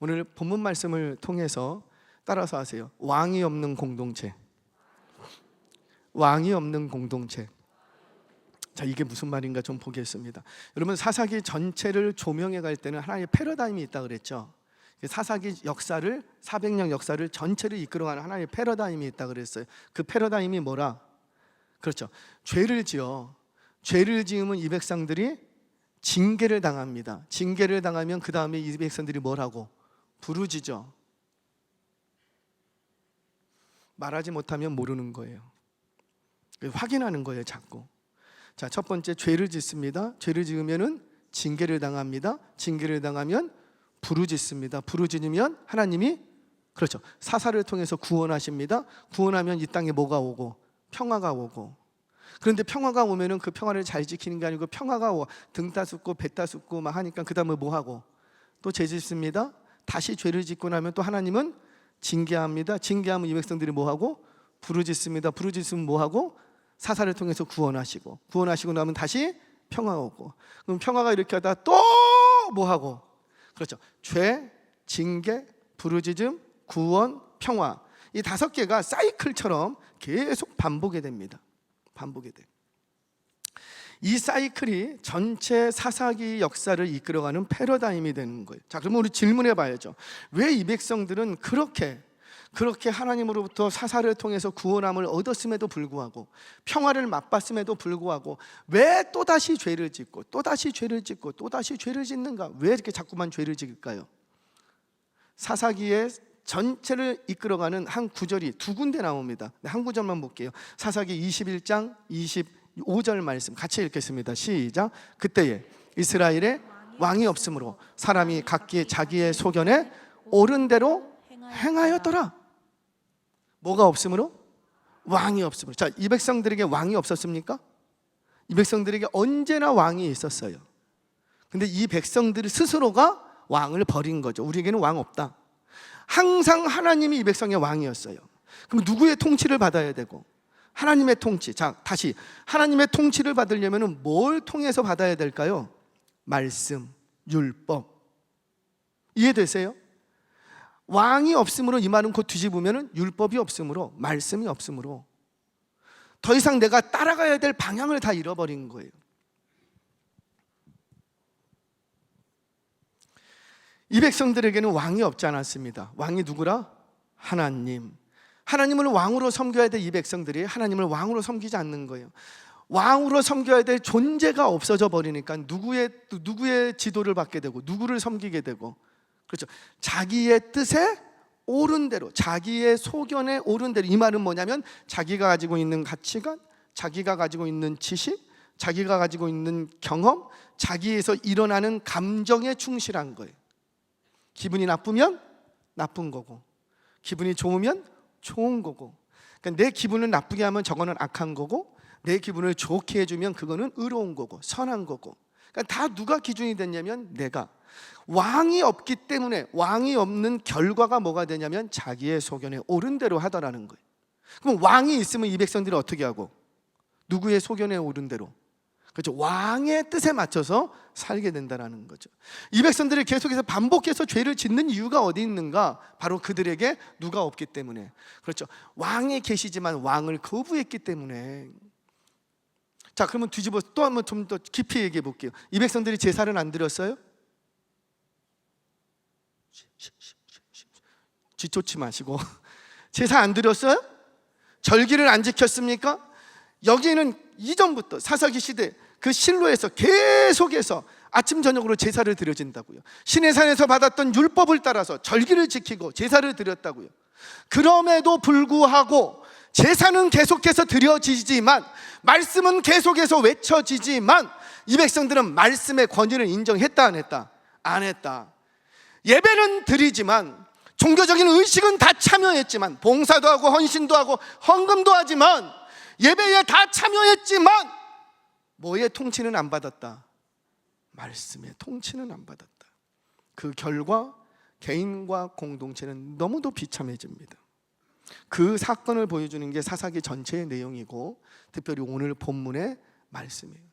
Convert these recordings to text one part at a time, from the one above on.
오늘 본문 말씀을 통해서 따라서 하세요. 왕이 없는 공동체. 왕이 없는 공동체. 자, 이게 무슨 말인가 좀 보겠습니다. 여러분 사사기 전체를 조명해 갈 때는 하나의 패러다임이 있다 그랬죠. 사사기 역사를 400년 역사를 전체를 이끌어가는 하나의 패러다임이 있다 그랬어요. 그 패러다임이 뭐라? 그렇죠. 죄를 지어 죄를 지으면 이 백성들이 징계를 당합니다. 징계를 당하면 그 다음에 이 백성들이 뭘 하고 부르짖어. 말하지 못하면 모르는 거예요. 확인하는 거예요, 자꾸. 자, 첫 번째 죄를 짓습니다. 죄를 지으면은 징계를 당합니다. 징계를 당하면 부르짖습니다. 부르짖으면 하나님이 그렇죠. 사사를 통해서 구원하십니다. 구원하면 이 땅에 뭐가 오고 평화가 오고. 그런데 평화가 오면은 그 평화를 잘 지키는 게 아니고 평화가 오, 등 따숩고 배 따숩고 막 하니까 그다음에 뭐 하고 또 죄짓습니다. 다시 죄를 짓고 나면 또 하나님은 징계합니다. 징계하면 이 백성들이 뭐 하고 부르짖습니다. 부르짖으면 뭐 하고 사사를 통해서 구원하시고 구원하시고 나면 다시 평화 오고 그럼 평화가 이렇게 하다 또 뭐 하고 그렇죠. 죄, 징계, 부르짖음, 구원, 평화 이 다섯 개가 사이클처럼 계속 반복이 됩니다. 반복이 돼. 이 사이클이 전체 사사기 역사를 이끌어가는 패러다임이 되는 거예요. 자, 그러면 우리 질문해 봐야죠. 왜 이 백성들은 그렇게 그렇게 하나님으로부터 사사를 통해서 구원함을 얻었음에도 불구하고 평화를 맛봤음에도 불구하고 왜 또다시 죄를 짓고 또다시 죄를 짓고 또다시 죄를 짓는가? 왜 이렇게 자꾸만 죄를 지을까요? 사사기의 전체를 이끌어가는 한 구절이 두 군데 나옵니다. 네, 한 구절만 볼게요. 사사기 21장 25절 말씀 같이 읽겠습니다. 시작. 그때에 이스라엘에 왕이 없으므로 사람이 각기 자기의 소견에 옳은 대로 행하였더라. 뭐가 없으므로? 왕이 없으므로. 자, 이 백성들에게 왕이 없었습니까? 이 백성들에게 언제나 왕이 있었어요. 근데 이 백성들 스스로가 왕을 버린 거죠. 우리에게는 왕 없다. 항상 하나님이 이 백성의 왕이었어요. 그럼 누구의 통치를 받아야 되고? 하나님의 통치. 자, 다시 하나님의 통치를 받으려면 뭘 통해서 받아야 될까요? 말씀, 율법. 이해되세요? 왕이 없으므로 이 말은 곧 뒤집으면 율법이 없으므로 말씀이 없으므로 더 이상 내가 따라가야 될 방향을 다 잃어버린 거예요. 이 백성들에게는 왕이 없지 않았습니다. 왕이 누구라? 하나님. 하나님을 왕으로 섬겨야 될 이 백성들이 하나님을 왕으로 섬기지 않는 거예요. 왕으로 섬겨야 될 존재가 없어져 버리니까 누구의 누구의 지도를 받게 되고 누구를 섬기게 되고 그렇죠. 자기의 뜻에 옳은 대로 자기의 소견에 옳은 대로 이 말은 뭐냐면 자기가 가지고 있는 가치관, 자기가 가지고 있는 지식, 자기가 가지고 있는 경험, 자기에서 일어나는 감정에 충실한 거예요. 기분이 나쁘면 나쁜 거고, 기분이 좋으면 좋은 거고. 그러니까 내 기분을 나쁘게 하면 저거는 악한 거고, 내 기분을 좋게 해주면 그거는 의로운 거고, 선한 거고. 그러니까 다 누가 기준이 됐냐면 내가 왕이 없기 때문에 왕이 없는 결과가 뭐가 되냐면 자기의 소견에 옳은 대로 하더라는 거예요. 그럼 왕이 있으면 이 백성들이 어떻게 하고 누구의 소견에 옳은 대로 그렇죠. 왕의 뜻에 맞춰서 살게 된다라는 거죠. 이 백성들이 계속해서 반복해서 죄를 짓는 이유가 어디 있는가? 바로 그들에게 누가 없기 때문에. 그렇죠. 왕이 계시지만 왕을 거부했기 때문에. 자, 그러면 뒤집어 또 한번 좀 더 깊이 얘기해 볼게요. 이 백성들이 제사를 안 드렸어요? 지쫓지 마시고 제사 안 드렸어요? 절기를 안 지켰습니까? 여기는 이전부터 사사기 시대 그 실로에서 계속해서 아침 저녁으로 제사를 드려진다고요. 신의 산에서 받았던 율법을 따라서 절기를 지키고 제사를 드렸다고요. 그럼에도 불구하고 제사는 계속해서 드려지지만 말씀은 계속해서 외쳐지지만 이 백성들은 말씀의 권위를 인정했다 안 했다? 안 했다. 예배는 드리지만 종교적인 의식은 다 참여했지만 봉사도 하고 헌신도 하고 헌금도 하지만 예배에 다 참여했지만 뭐의 통치는 안 받았다. 말씀의 통치는 안 받았다. 그 결과 개인과 공동체는 너무도 비참해집니다. 그 사건을 보여주는 게 사사기 전체의 내용이고 특별히 오늘 본문의 말씀이에요.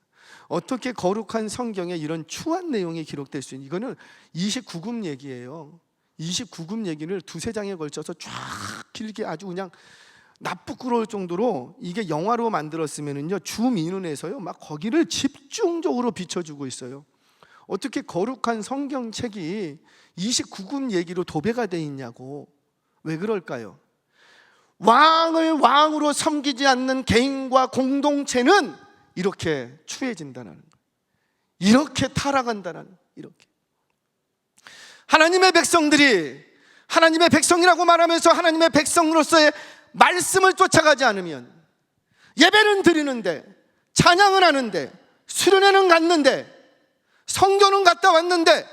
어떻게 거룩한 성경에 이런 추한 내용이 기록될 수 있는 이거는 29금 얘기예요. 29금 얘기를 두세 장에 걸쳐서 쫙 길게 아주 그냥 나쁘끄러울 정도로 이게 영화로 만들었으면은요 주민은에서요 막 거기를 집중적으로 비춰주고 있어요. 어떻게 거룩한 성경책이 29금 얘기로 도배가 돼 있냐고 왜 그럴까요? 왕을 왕으로 섬기지 않는 개인과 공동체는 이렇게 추해진다는. 이렇게 타락한다는 이렇게 하나님의 백성들이 하나님의 백성이라고 말하면서 하나님의 백성으로서의 말씀을 쫓아가지 않으면 예배는 드리는데 찬양은 하는데 수련회는 갔는데 성교는 갔다 왔는데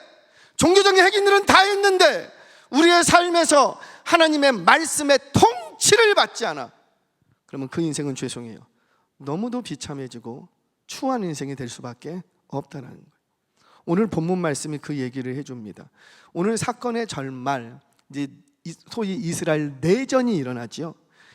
종교적인 행위들은 다 했는데 우리의 삶에서 하나님의 말씀의 통치를 받지 않아. 그러면 그 인생은 죄송해요. 너무도 비참해지고 추한 인생이 될 수밖에 없다는 거예요. 오늘 본문 말씀이 그 얘기를 해줍니다. 오늘 사건의 절말 이제 이- 소위 이스라엘 내전이 일어나지요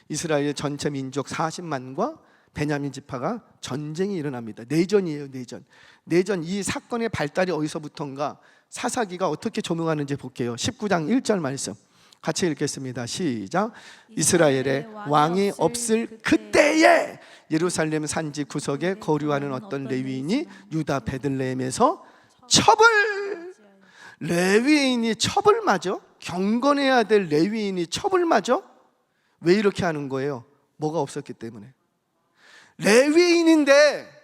이스라엘 전체 민족 40만과 베냐민 지파가 전쟁이 일어납니다. 내전이에요, 내전. 내전 이 사건의 발달이 어디서부터인가 사사기가 어떻게 조명하는지 볼게요. 19장 1절 말씀. 같이 읽겠습니다. 시작. 이스라엘에 왕이 없을 그때에 예루살렘 산지 구석에 거류하는 어떤 레위인이 유다 베들레헴에서 첩을 레위인이 첩을 맞아? 경건해야 될 레위인이 첩을 맞아? 왜 이렇게 하는 거예요? 뭐가 없었기 때문에. 레위인인데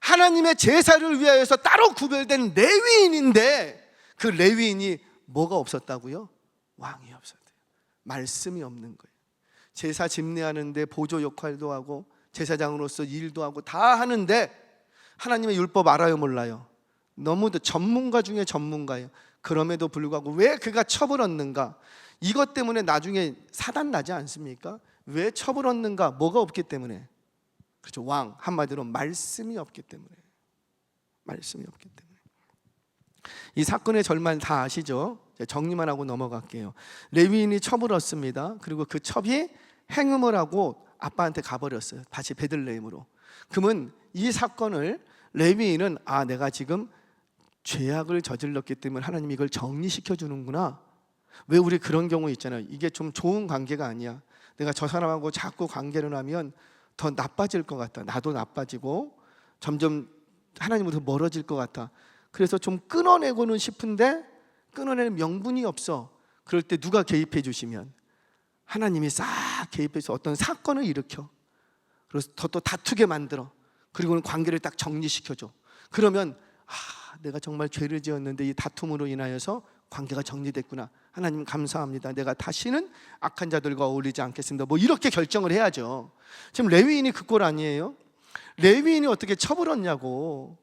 하나님의 제사를 위하여서 따로 구별된 레위인인데 그 레위인이 뭐가 없었다고요? 왕이 없었대요. 말씀이 없는 거예요. 제사 집례하는데 보조 역할도 하고 제사장으로서 일도 하고 다 하는데 하나님의 율법 알아요 몰라요? 너무도 전문가 중에 전문가예요. 그럼에도 불구하고 왜 그가 첩을 얻는가? 이것 때문에 나중에 사단 나지 않습니까? 왜 첩을 얻는가? 뭐가 없기 때문에. 그렇죠. 왕 한마디로 말씀이 없기 때문에. 말씀이 없기 때문에. 이 사건의 절만 다 아시죠? 정리만 하고 넘어갈게요. 레위인이 첩을 얻습니다. 그리고 그 첩이 행음을 하고 아빠한테 가버렸어요. 다시 베들레헴으로. 그러면 이 사건을 레위인은 아 내가 지금 죄악을 저질렀기 때문에 하나님이 이걸 정리시켜 주는구나. 왜 우리 그런 경우 있잖아요. 이게 좀 좋은 관계가 아니야. 내가 저 사람하고 자꾸 관계를 하면 더 나빠질 것 같다. 나도 나빠지고 점점 하나님으로부터 멀어질 것 같아. 그래서 좀 끊어내고는 싶은데 끊어낼 명분이 없어. 그럴 때 누가 개입해 주시면 하나님이 싹 개입해서 어떤 사건을 일으켜. 그래서 더 또 다투게 만들어. 그리고는 관계를 딱 정리시켜줘. 그러면 아, 내가 정말 죄를 지었는데 이 다툼으로 인하여서 관계가 정리됐구나. 하나님 감사합니다. 내가 다시는 악한 자들과 어울리지 않겠습니다. 뭐 이렇게 결정을 해야죠. 지금 레위인이 그 꼴 아니에요? 레위인이 어떻게 얻냐고.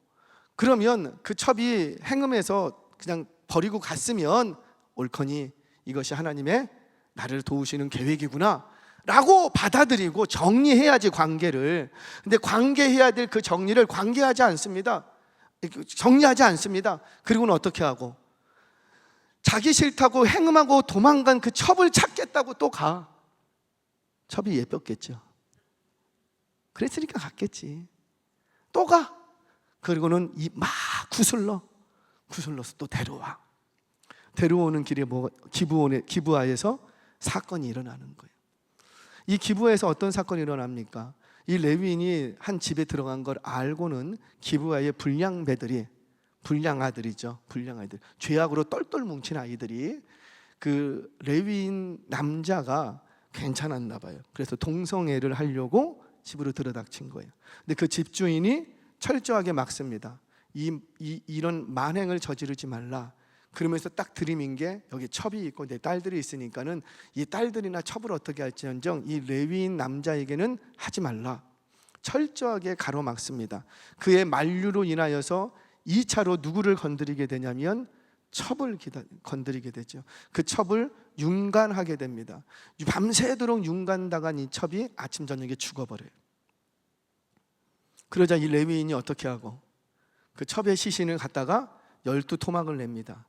그러면 그 첩이 행음해서 그냥 버리고 갔으면 옳거니 이것이 하나님의 나를 도우시는 계획이구나. 라고 받아들이고 정리해야지 관계를. 근데 관계해야 될 그 정리를 관계하지 않습니다. 정리하지 않습니다. 그리고는 어떻게 하고? 자기 싫다고 행음하고 도망간 그 첩을 찾겠다고 또 가. 첩이 예뻤겠죠. 그랬으니까 갔겠지. 또 가. 그리고는 이 막 구슬러 구슬러서 또 데려와. 데려오는 길에 뭐 기부원에 기부하에서 사건이 일어나는 거예요. 이 기부에서 어떤 사건이 일어납니까? 이 레위인이 한 집에 들어간 걸 알고는 기부하의 불량배들이 불량 아들이죠. 불량 아이들. 죄악으로 똘똘 뭉친 아이들이 그 레위인 남자가 괜찮았나 봐요. 그래서 동성애를 하려고 집으로 들어닥친 거예요. 근데 그 집주인이 철저하게 막습니다. 이, 이 이런 만행을 저지르지 말라. 그러면서 딱 들이민 게 여기 첩이 있고 내 딸들이 있으니까는 이 딸들이나 첩을 어떻게 할지언정 이 레위인 남자에게는 하지 말라. 철저하게 가로막습니다. 그의 만류로 인하여서 2차로 누구를 건드리게 되냐면 첩을 기다, 건드리게 되죠. 그 첩을 윤간하게 됩니다. 밤새도록 윤간당한 이 첩이 아침 저녁에 죽어버려요. 그러자 이 레위인이 어떻게 하고 그 첩의 시신을 갖다가 열두 토막을 냅니다.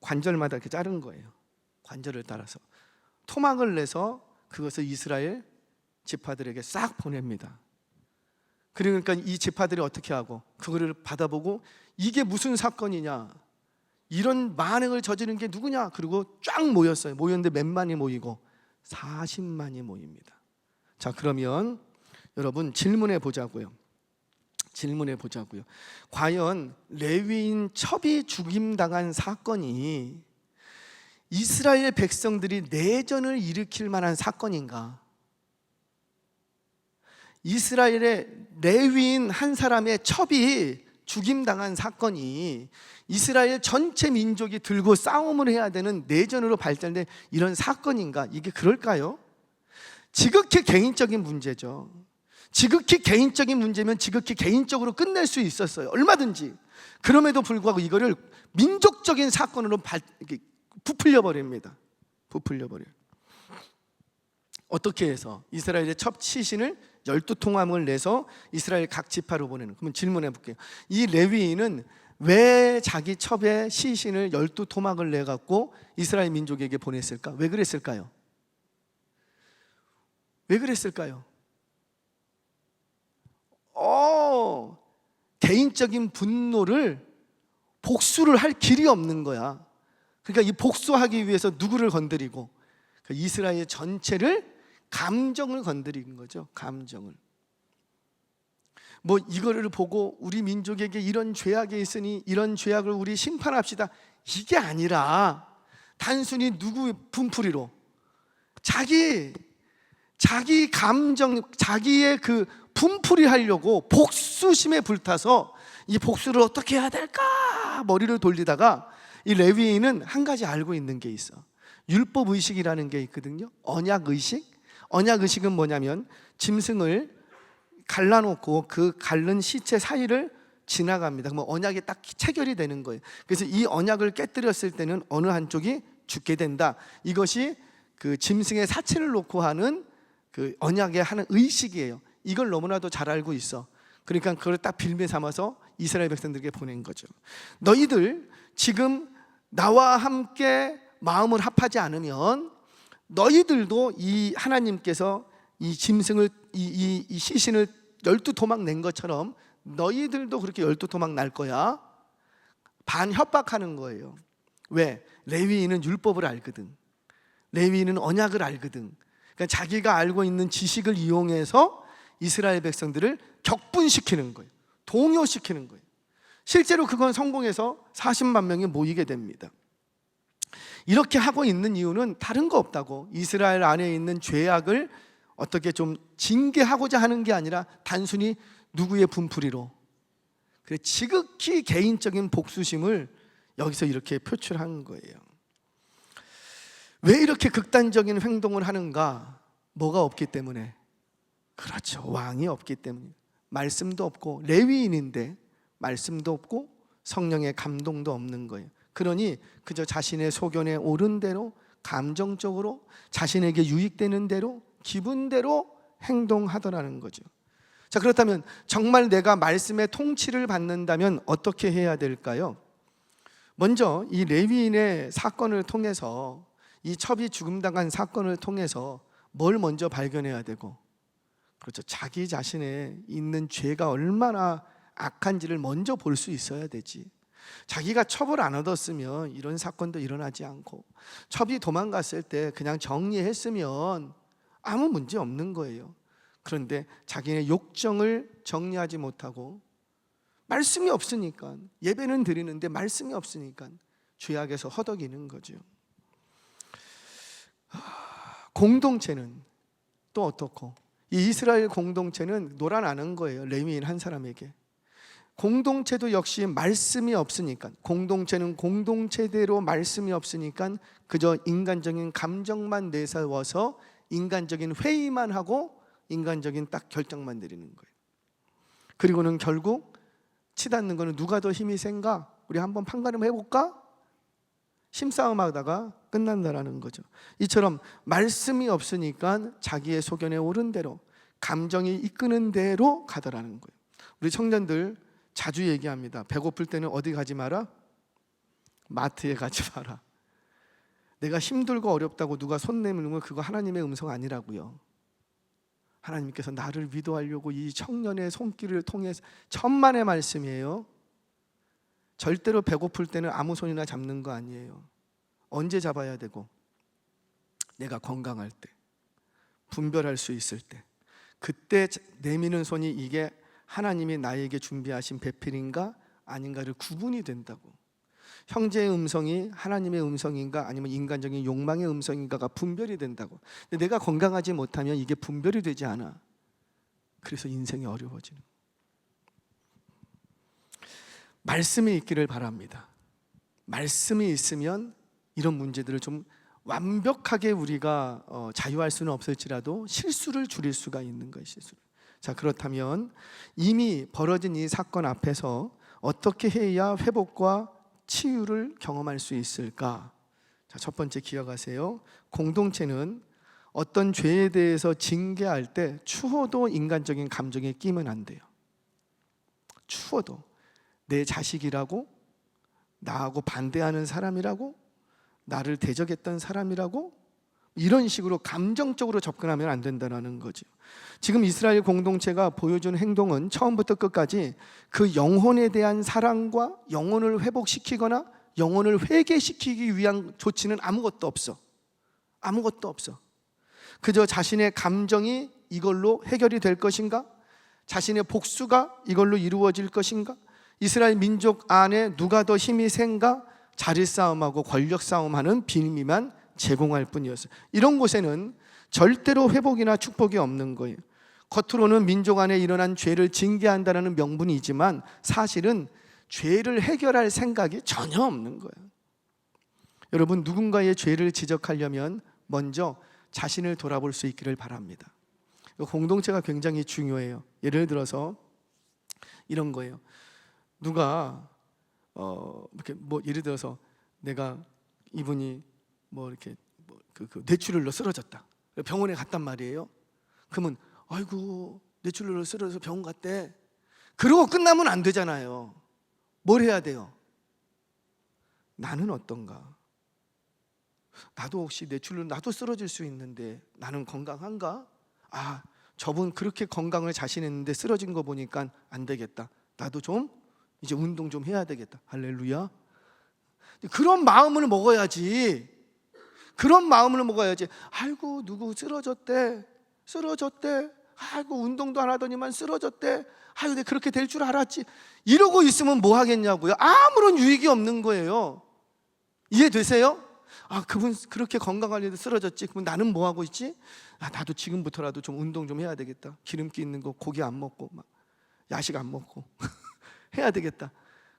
관절마다 이렇게 자른 거예요. 관절을 따라서 토막을 내서 그것을 이스라엘 지파들에게 싹 보냅니다. 그러니까 이 지파들이 어떻게 하고 그거를 받아보고 이게 무슨 사건이냐? 이런 만행을 저지른 게 누구냐? 그리고 쫙 모였어요. 모였는데 몇만이 모이고 40만이 모입니다. 자, 그러면 여러분 질문해 보자고요. 질문해 보자고요. 과연 레위인 첩이 죽임당한 사건이 이스라엘 백성들이 내전을 일으킬 만한 사건인가? 이스라엘의 레위인 한 사람의 첩이 죽임당한 사건이 이스라엘 전체 민족이 들고 싸움을 해야 되는 내전으로 발전된 이런 사건인가? 이게 그럴까요? 지극히 개인적인 문제죠. 지극히 개인적인 문제면 지극히 개인적으로 끝낼 수 있었어요. 얼마든지. 그럼에도 불구하고 이거를 민족적인 사건으로 발, 부풀려 버립니다. 부풀려 버려. 어떻게 해서 이스라엘의 첩 시신을 열두 통함을 내서 이스라엘 각 지파로 보내는. 그러면 질문해 볼게요. 이 레위인은 왜 자기 첩의 시신을 열두 토막을 내 갖고 이스라엘 민족에게 보냈을까? 왜 그랬을까요? 왜 그랬을까요? 어, 개인적인 분노를 복수를 할 길이 없는 거야. 그러니까 이 복수하기 위해서 누구를 건드리고 그 이스라엘 전체를 감정을 건드리는 거죠. 감정을. 뭐 이거를 보고 우리 민족에게 이런 죄악이 있으니 이런 죄악을 우리 심판합시다. 이게 아니라 단순히 누구 분풀이로 자기 자기 감정 자기의 그 분풀이 하려고 복수심에 불타서 이 복수를 어떻게 해야 될까 머리를 돌리다가 이 레위인은 한 가지 알고 있는 게 있어. 율법 의식이라는 게 있거든요. 언약 의식. 언약 의식은 뭐냐면 짐승을 갈라놓고 그 갈른 시체 사이를 지나갑니다. 그러면 언약이 딱 체결이 되는 거예요. 그래서 이 언약을 깨뜨렸을 때는 어느 한쪽이 죽게 된다. 이것이 그 짐승의 사체를 놓고 하는 그 언약에 하는 의식이에요. 이걸 너무나도 잘 알고 있어. 그러니까 그걸 딱 빌미 삼아서 이스라엘 백성들에게 보낸 거죠. 너희들 지금 나와 함께 마음을 합하지 않으면 너희들도 이 하나님께서 이 짐승을 이, 이, 이 시신을 열두 토막 낸 것처럼 너희들도 그렇게 열두 토막 날 거야. 반 협박하는 거예요. 왜? 레위인은 율법을 알거든. 레위인은 언약을 알거든. 그러니까 자기가 알고 있는 지식을 이용해서 이스라엘 백성들을 격분시키는 거예요. 동요시키는 거예요. 실제로 그건 성공해서 40만 명이 모이게 됩니다. 이렇게 하고 있는 이유는 다른 거 없다고. 이스라엘 안에 있는 죄악을 어떻게 좀 징계하고자 하는 게 아니라 단순히 누구의 분풀이로. 그래 지극히 개인적인 복수심을 여기서 이렇게 표출한 거예요. 왜 이렇게 극단적인 행동을 하는가? 뭐가 없기 때문에. 그렇죠. 왕이 없기 때문에. 말씀도 없고 레위인인데 말씀도 없고 성령의 감동도 없는 거예요. 그러니 그저 자신의 소견에 옳은 대로 감정적으로 자신에게 유익되는 대로 기분대로 행동하더라는 거죠. 자, 그렇다면 정말 내가 말씀의 통치를 받는다면 어떻게 해야 될까요? 먼저 이 레위인의 사건을 통해서 이 첩이 죽음당한 사건을 통해서 뭘 먼저 발견해야 되고 그렇죠. 자기 자신에 있는 죄가 얼마나 악한지를 먼저 볼 수 있어야 되지. 자기가 첩을 안 얻었으면 이런 사건도 일어나지 않고 첩이 도망갔을 때 그냥 정리했으면 아무 문제 없는 거예요. 그런데 자기의 욕정을 정리하지 못하고 말씀이 없으니까 예배는 드리는데 말씀이 없으니까 죄악에서 허덕이는 거죠. 공동체는 또 어떻고 이 이스라엘 공동체는 놀아나는 거예요. 레위인 한 사람에게. 공동체도 역시 말씀이 없으니까 공동체는 공동체대로 말씀이 없으니까 그저 인간적인 감정만 내세워서 인간적인 회의만 하고 인간적인 딱 결정만 내리는 거예요. 그리고는 결국 치닫는 거는 누가 더 힘이 센가? 우리 한번 판가름 해볼까? 힘싸움하다가 끝난다라는 거죠. 이처럼 말씀이 없으니까 자기의 소견에 옳은 대로 감정이 이끄는 대로 가더라는 거예요. 우리 청년들 자주 얘기합니다. 배고플 때는 어디 가지 마라? 마트에 가지 마라. 내가 힘들고 어렵다고 누가 손 내밀면 그거 하나님의 음성 아니라고요. 하나님께서 나를 위도하려고 이 청년의 손길을 통해서 천만의 말씀이에요. 절대로 배고플 때는 아무 손이나 잡는 거 아니에요. 언제 잡아야 되고 내가 건강할 때 분별할 수 있을 때 그때 내미는 손이 이게 하나님이 나에게 준비하신 배필인가 아닌가를 구분이 된다고. 형제의 음성이 하나님의 음성인가 아니면 인간적인 욕망의 음성인가가 분별이 된다고. 근데 내가 건강하지 못하면 이게 분별이 되지 않아. 그래서 인생이 어려워지는. 말씀이 있기를 바랍니다. 말씀이 있으면 이런 문제들을 좀 완벽하게 우리가 어, 자유할 수는 없을지라도 실수를 줄일 수가 있는 거예요. 실수. 자 그렇다면 이미 벌어진 이 사건 앞에서 어떻게 해야 회복과 치유를 경험할 수 있을까? 자, 첫 번째 기억하세요. 공동체는 어떤 죄에 대해서 징계할 때 추호도 인간적인 감정에 끼면 안 돼요. 추호도 내 자식이라고 나하고 반대하는 사람이라고 나를 대적했던 사람이라고 이런 식으로 감정적으로 접근하면 안 된다는 거죠. 지금 이스라엘 공동체가 보여준 행동은 처음부터 끝까지 그 영혼에 대한 사랑과 영혼을 회복시키거나 영혼을 회개시키기 위한 조치는 아무것도 없어. 아무것도 없어. 그저 자신의 감정이 이걸로 해결이 될 것인가? 자신의 복수가 이걸로 이루어질 것인가? 이스라엘 민족 안에 누가 더 힘이 센가? 자리 싸움하고 권력 싸움하는 빌미만 제공할 뿐이었어요. 이런 곳에는 절대로 회복이나 축복이 없는 거예요. 겉으로는 민족 안에 일어난 죄를 징계한다는 명분이지만 사실은 죄를 해결할 생각이 전혀 없는 거예요. 여러분 누군가의 죄를 지적하려면 먼저 자신을 돌아볼 수 있기를 바랍니다. 공동체가 굉장히 중요해요. 예를 들어서 이런 거예요. 누가 어 이렇게 뭐 예를 들어서 내가 이분이 뭐 이렇게 뭐그 그 뇌출혈로 쓰러졌다. 병원에 갔단 말이에요. 그러면 아이고 뇌출혈로 쓰러져서 병원 갔대. 그러고 끝나면 안 되잖아요. 뭘 해야 돼요? 나는 어떤가? 나도 혹시 뇌출혈 나도 쓰러질 수 있는데 나는 건강한가? 아 저분 그렇게 건강을 자신했는데 쓰러진 거 보니까 안 되겠다. 나도 좀 이제 운동 좀 해야 되겠다. 할렐루야. 그런 마음을 먹어야지. 그런 마음을 먹어야지. 아이고 누구 쓰러졌대. 쓰러졌대. 아이고 운동도 안 하더니만 쓰러졌대. 아이고 내가 그렇게 될 줄 알았지. 이러고 있으면 뭐 하겠냐고요. 아무런 유익이 없는 거예요. 이해되세요? 아 그분 그렇게 건강하려는데 쓰러졌지. 그럼 나는 뭐 하고 있지? 아 나도 지금부터라도 좀 운동 좀 해야 되겠다. 기름기 있는 거 고기 안 먹고 막 야식 안 먹고 해야 되겠다.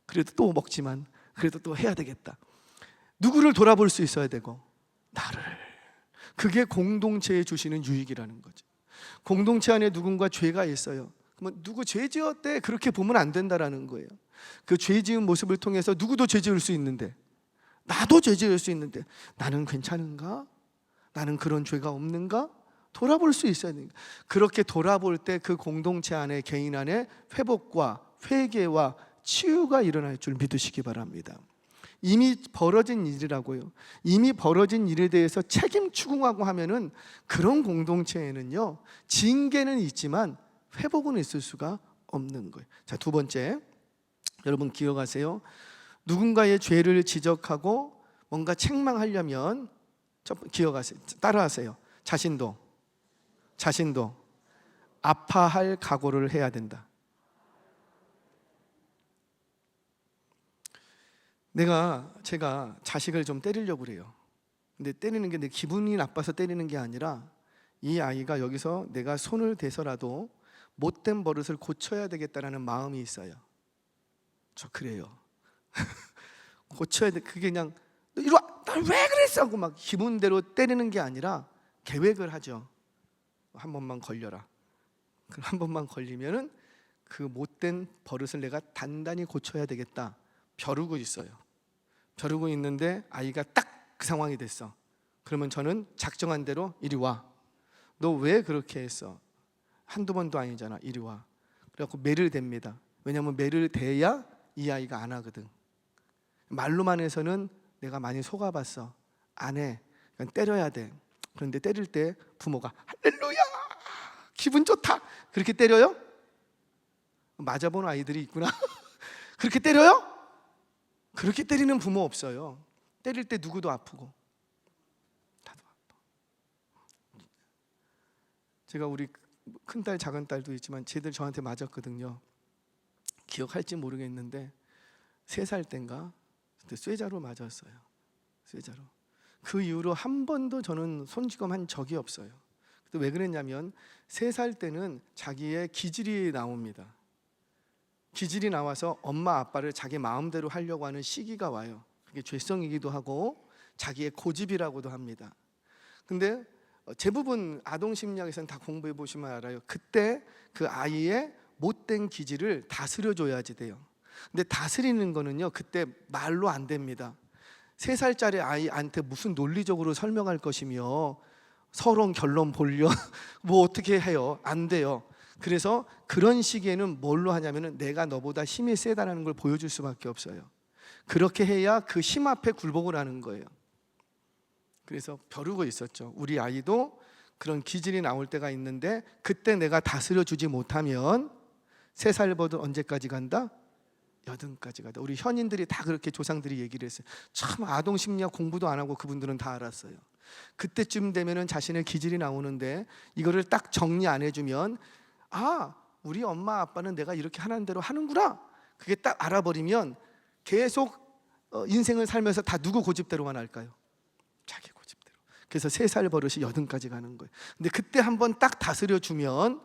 그래도 또 먹지만 그래도 또 해야 되겠다. 누구를 돌아볼 수 있어야 되고 나를. 그게 공동체에 주시는 유익이라는 거죠. 공동체 안에 누군가 죄가 있어요. 그러면 누구 죄 지었대 그렇게 보면 안 된다라는 거예요. 그 죄 지은 모습을 통해서 누구도 죄 지을 수 있는데 나도 죄 지을 수 있는데 나는 괜찮은가? 나는 그런 죄가 없는가? 돌아볼 수 있어야 됩니다. 그렇게 돌아볼 때 그 공동체 안에 개인 안에 회복과 회개와 치유가 일어날 줄 믿으시기 바랍니다. 이미 벌어진 일이라고요. 이미 벌어진 일에 대해서 책임 추궁하고 하면은 그런 공동체에는요 징계는 있지만 회복은 있을 수가 없는 거예요. 자 두 번째 여러분 기억하세요. 누군가의 죄를 지적하고 뭔가 책망하려면 첫 기억하세요. 따라하세요. 자신도 자신도 아파할 각오를 해야 된다. 내가 제가 자식을 좀 때리려고 그래요. 근데 때리는 게 내 기분이 나빠서 때리는 게 아니라 이 아이가 여기서 내가 손을 대서라도 못된 버릇을 고쳐야 되겠다라는 마음이 있어요. 저 그래요. 고쳐야 돼. 그게 그냥 너 이리 와. 나왜 그랬어? 하고 막 기분대로 때리는 게 아니라 계획을 하죠. 한 번만 걸려라. 그럼 한 번만 걸리면은 그 못된 버릇을 내가 단단히 고쳐야 되겠다. 벼르고 있어요. 벼르고 있는데 아이가 딱 그 상황이 됐어. 그러면 저는 작정한 대로 이리 와. 너 왜 그렇게 했어? 한두 번도 아니잖아. 이리 와. 그래갖고 매를 댑니다. 왜냐하면 매를 대야 이 아이가 안 하거든. 말로만 해서는 내가 많이 속아봤어. 안 해. 그러니까 때려야 돼. 그런데 때릴 때 부모가 할렐루야 기분 좋다 그렇게 때려요? 맞아본 아이들이 있구나. 그렇게 때려요? 그렇게 때리는 부모 없어요. 때릴 때 누구도 아프고 다도 아파. 제가 우리 큰딸 작은 딸도 있지만 쟤들 저한테 맞았거든요. 기억할지 모르겠는데 세 살 땐가 그때 쇠자로 맞았어요. 쇠자로. 그 이후로 한 번도 저는 손찌검한 적이 없어요. 왜 그랬냐면 세 살 때는 자기의 기질이 나옵니다. 기질이 나와서 엄마 아빠를 자기 마음대로 하려고 하는 시기가 와요. 그게 죄성이기도 하고 자기의 고집이라고도 합니다. 근데 어, 대부분 아동 심리학에서는 다 공부해 보시면 알아요. 그때 그 아이의 못된 기질을 다스려 줘야지 돼요. 근데 다스리는 거는요. 그때 말로 안 됩니다. 세 살짜리 아이한테 무슨 논리적으로 설명할 것이며 서론 결론 본려 뭐 어떻게 해요? 안 돼요. 그래서 그런 시기에는 뭘로 하냐면은 내가 너보다 힘이 세다라는 걸 보여줄 수밖에 없어요. 그렇게 해야 그 힘 앞에 굴복을 하는 거예요. 그래서 벼르고 있었죠. 우리 아이도 그런 기질이 나올 때가 있는데 그때 내가 다스려 주지 못하면 세 살보다 언제까지 간다? 여든까지 가다. 우리 현인들이 다 그렇게 조상들이 얘기를 했어요. 참 아동 심리학 공부도 안 하고 그분들은 다 알았어요. 그때쯤 되면은 자신의 기질이 나오는데 이거를 딱 정리 안 해주면 아 우리 엄마 아빠는 내가 이렇게 하는 대로 하는구나. 그게 딱 알아버리면 계속 어, 인생을 살면서 다 누구 고집대로만 할까요? 자기 고집대로. 그래서 세 살 버릇이 여든까지 가는 거예요. 근데 그때 한번 딱 다스려 주면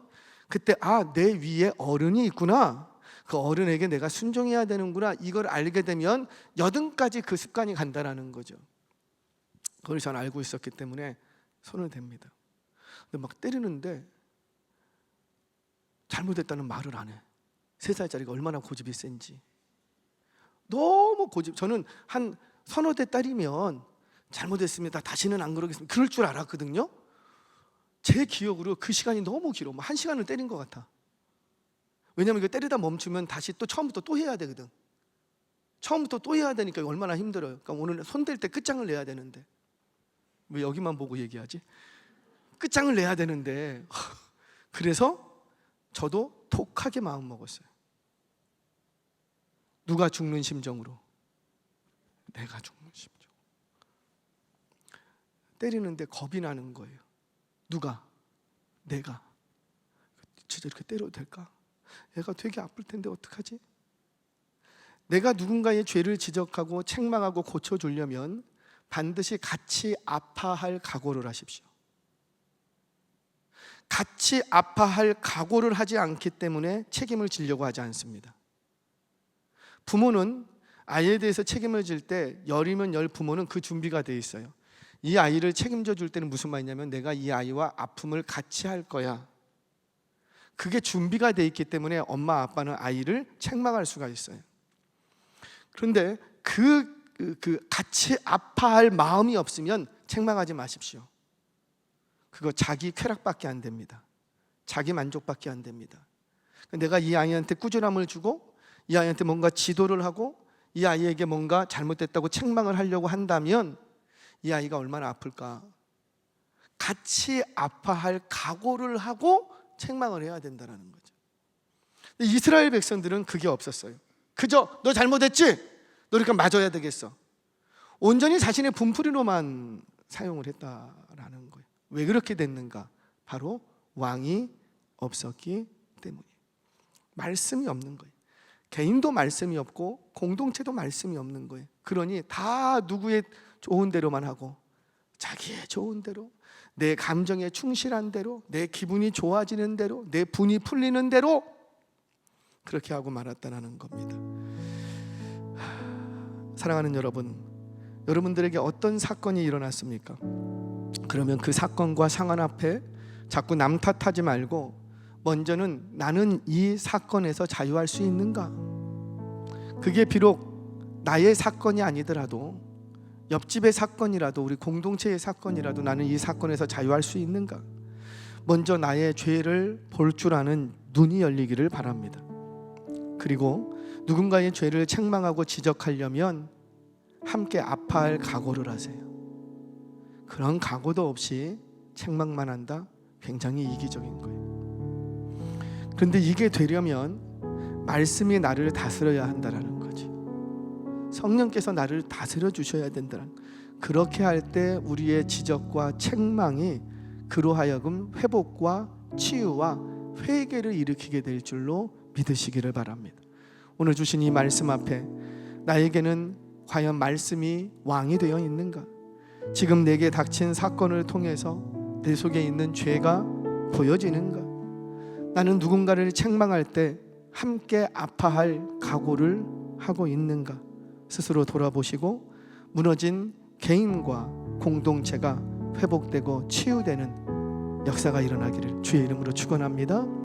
그때 아 내 위에 어른이 있구나. 그 어른에게 내가 순종해야 되는구나. 이걸 알게 되면 여든까지 그 습관이 간다라는 거죠. 그걸 전 알고 있었기 때문에 손을 댑니다. 근데 막 때리는데 잘못했다는 말을 안 해. 세 살짜리가 얼마나 고집이 센지. 너무 고집. 저는 한 서너 대 딸이면 잘못했습니다. 다시는 안 그러겠습니다. 그럴 줄 알았거든요. 제 기억으로 그 시간이 너무 길어. 뭐한 시간을 때린 것 같아. 왜냐면 이거 때리다 멈추면 다시 또 처음부터 또 해야 되거든. 처음부터 또 해야 되니까 얼마나 힘들어요. 그러니까 오늘 손댈 때 끝장을 내야 되는데 왜 여기만 보고 얘기하지? 끝장을 내야 되는데 그래서 저도 독하게 마음 먹었어요. 누가 죽는 심정으로? 내가 죽는 심정. 때리는데 겁이 나는 거예요. 누가? 내가. 진짜 이렇게 때려도 될까? 얘가 되게 아플 텐데 어떡하지? 내가 누군가의 죄를 지적하고 책망하고 고쳐주려면 반드시 같이 아파할 각오를 하십시오. 같이 아파할 각오를 하지 않기 때문에 책임을 지려고 하지 않습니다. 부모는 아이에 대해서 책임을 질 때 열이면 열 부모는 그 준비가 돼 있어요. 이 아이를 책임져 줄 때는 무슨 말이냐면 내가 이 아이와 아픔을 같이 할 거야. 그게 준비가 돼 있기 때문에 엄마 아빠는 아이를 책망할 수가 있어요. 그런데 그, 그, 그 같이 아파할 마음이 없으면 책망하지 마십시오. 그거 자기 쾌락밖에 안 됩니다. 자기 만족밖에 안 됩니다. 내가 이 아이한테 꾸준함을 주고 이 아이한테 뭔가 지도를 하고 이 아이에게 뭔가 잘못됐다고 책망을 하려고 한다면 이 아이가 얼마나 아플까? 같이 아파할 각오를 하고 책망을 해야 된다는 거죠. 이스라엘 백성들은 그게 없었어요. 그저 너 잘못했지? 너 그러니까 맞아야 되겠어. 온전히 자신의 분풀이로만 사용을 했다라는 거예요. 왜 그렇게 됐는가? 바로 왕이 없었기 때문이에요. 말씀이 없는 거예요. 개인도 말씀이 없고 공동체도 말씀이 없는 거예요. 그러니 다 누구의 좋은 대로만 하고 자기의 좋은 대로 내 감정에 충실한 대로 내 기분이 좋아지는 대로 내 분이 풀리는 대로 그렇게 하고 말았다는 겁니다. 사랑하는 여러분, 여러분들에게 어떤 사건이 일어났습니까? 그러면 그 사건과 상황 앞에 자꾸 남 탓하지 말고 먼저는 나는 이 사건에서 자유할 수 있는가? 그게 비록 나의 사건이 아니더라도 옆집의 사건이라도 우리 공동체의 사건이라도 나는 이 사건에서 자유할 수 있는가? 먼저 나의 죄를 볼 줄 아는 눈이 열리기를 바랍니다. 그리고 누군가의 죄를 책망하고 지적하려면 함께 아파할 각오를 하세요. 그런 각오도 없이 책망만 한다? 굉장히 이기적인 거예요. 그런데 이게 되려면 말씀이 나를 다스려야 한다라는 거지. 성령께서 나를 다스려 주셔야 된다. 그렇게 할 때 우리의 지적과 책망이 그로 하여금 회복과 치유와 회개를 일으키게 될 줄로 믿으시기를 바랍니다. 오늘 주신 이 말씀 앞에 나에게는 과연 말씀이 왕이 되어 있는가? 지금 내게 닥친 사건을 통해서 내 속에 있는 죄가 보여지는가? 나는 누군가를 책망할 때 함께 아파할 각오를 하고 있는가? 스스로 돌아보시고 무너진 개인과 공동체가 회복되고 치유되는 역사가 일어나기를 주의 이름으로 축원합니다.